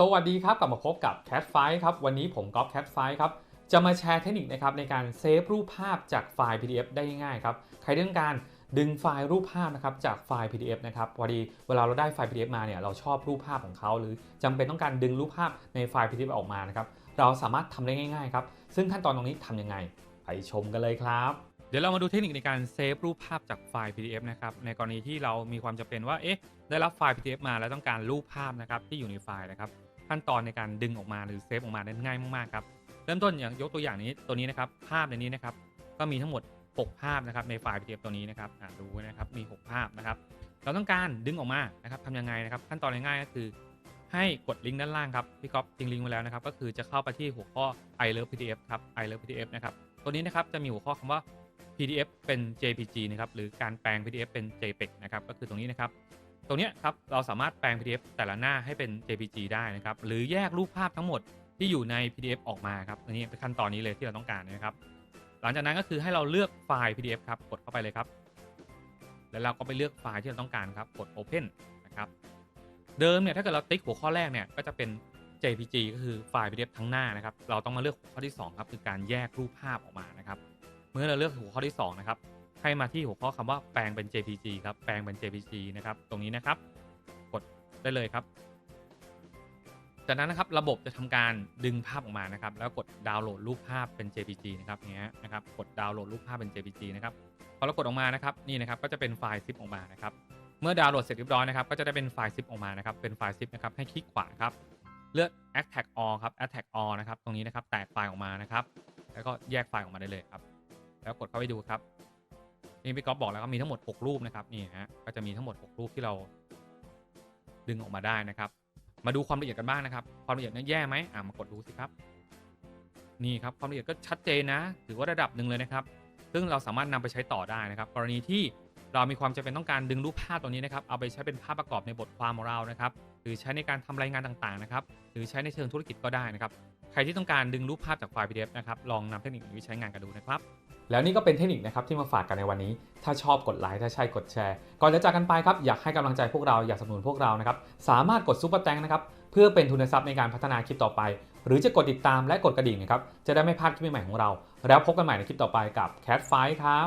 สวัสดีครับกลับมาพบกับ Cat f i ครับวันนี้ผมก๊อฟ Cat f i ครับจะมาแชร์เทคนิคนะครับในการเซฟรูปภาพจากไฟล์ PDF ได้ง่ายครับใครต้องการดึงไฟล์รูปภาพนะครับจากไฟล์ PDF นะครับพอดีเวลาเราได้ไฟล์ PDF มาเนี่ยเราชอบรูปภาพของเขา หรือจำเป็นต้องการดึงรูปภาพในไฟล์ PDF ออกมานะครับเราสามารถทำได้ง่ายๆครับซึ่งขั้นตอนตรงนี้ทำยังไง ไปชมกันเลยครับเดี๋ยวเรามาดูเทคนิคในการเซฟรูปภาพจากไฟล์ PDF นะครับ ในกรณีที่เรามีความจำเป็นว่า เอ๊ะ ได้รับไฟล์ PDF มาแล้วต้องการรูปภาพนะครับที่อยู่ในไฟล์นะครับ ขั้นตอนในการดึงออกมาหรือเซฟออกมาได้ง่ายมากๆครับเริ่มต้นอย่างยกตัวอย่างนี้ตัวนี้นะครับภาพในนี้นะครับก็มีทั้งหมด 6 ภาพนะครับในไฟล์ PDF ตัวนี้นะครับดูนะครับมี 6 ภาพนะครับ เราต้องการดึงออกมานะครับทำยังไงนะครับ ขั้นตอนง่ายๆก็คือ ให้กดลิงก์ด้านล่างครับพี่ก๊อฟทิ้งลิงก์ไว้แล้วนะครับก็คือจะเข้าไปที่หัวข้อ I love PDF ครับ I love PDF นะครับตัวนี้นะครับจะมีหัวข้อคำว่า PDF เป็น JPG นะครับหรือการแปลง PDF เป็น JPEG นะครับก็คือตรงนี้นะครับ ตรงนี้ครับเราสามารถแปลง PDF แต่ละหน้าให้เป็น JPG ได้นะครับ หรือแยกรูปภาพทั้งหมดที่อยู่ใน PDF ออกมาครับอันนี้เป็นขั้นตอนนี้เลยที่เราต้องการนะครับ หลังจากนั้นก็คือให้เราเลือกไฟล์ PDF ครับกดเข้าไปเลยครับ แล้วเราก็ไปเลือกไฟล์ที่เราต้องการครับกด Open นะครับเดิมเนี่ยถ้าเกิดเราติ๊กหัวข้อแรกเนี่ยก็จะเป็น JPG ก็คือไฟล์ PDF ทั้งหน้านะครับ เราต้องมาเลือกหัวข้อที่สองครับ คือการแยกรูปภาพออกมานะครับ เมื่อเราเลือกหัวข้อที่สองนะครับ ให้มาที่หัวข้อคำว่าแปลงเป็น JPG ครับ แปลงเป็น JPG นะครับ ตรงนี้นะครับ กดได้เลยครับ จากนั้นนะครับระบบจะทำการดึงภาพออกมานะครับ แล้วกดดาวน์โหลดรูปภาพเป็น JPG นะครับเงี้ยนะครับ กดดาวน์โหลดรูปภาพเป็น JPG นะครับ พอเรากดออกมานะครับ นี่นะครับ ก็จะเป็นไฟล์ซิปออกมานะครับ เมื่อดาวน์โหลดเสร็จเรียบร้อยนะครับ ก็จะได้เป็นไฟล์ซิปออกมานะครับ เป็นไฟล์ซิปนะครับ ให้คลิกขวาครับ เลือก add tag all ครับ add tag all นะครับ ตรงนี้นะครับ แตกไฟล์ออกมานะครับ แล้วก็แยกไฟล์ออกมาได้เลยครับ แล้วกดเข้าไปดูครับ นี่พี่ก๊อฟบอกแล้วก็มีทั้งหมด 6 รูปนะครับนี่ฮะก็จะมีทั้งหมด 6 รูปที่เรา ดึงออกมาได้นะครับ มาดูความละเอียดกันบ้างนะครับ ความละเอียดนั้นแย่ไหมอ่ามากดดูสิครับนี่ครับความละเอียดก็ชัดเจนนะ ถือว่าระดับหนึ่งเลยนะครับ ซึ่งเราสามารถนำไปใช้ต่อได้นะครับ กรณีที่เรามีความจำเป็นต้องการดึงรูปภาพตัวนี้นะครับ เอาไปใช้เป็นภาพประกอบในบทความของเรานะครับ หรือใช้ในการทำรายงานต่างๆนะครับ หรือใช้ในเชิงธุรกิจก็ได้นะครับ ใครที่ต้องการดึงรูปภาพจากไฟล์ PDF นะครับ ลองนำเทคนิคนี้ใช้งานกันดูนะครับ แล้วนี่ก็เป็นเทคนิคนะครับที่มาฝากกันในวันนี้ ถ้าชอบกดไลค์ถ้าใช่กดแชร์ ก่อนจะจากกันไปครับอยากให้กำลังใจพวกเราอยากสนับสนุนพวกเรานะครับสามารถกดซุปเปอร์แตงนะครับเพื่อเป็นทุนทรัพย์ในการพัฒนาคลิปต่อไป หรือจะกดติดตามและกดกระดิ่งนะครับจะได้ไม่พลาดคลิปใหม่ๆของเรา แล้วพบกันใหม่ในคลิปต่อไปกับ Cat f i ครับ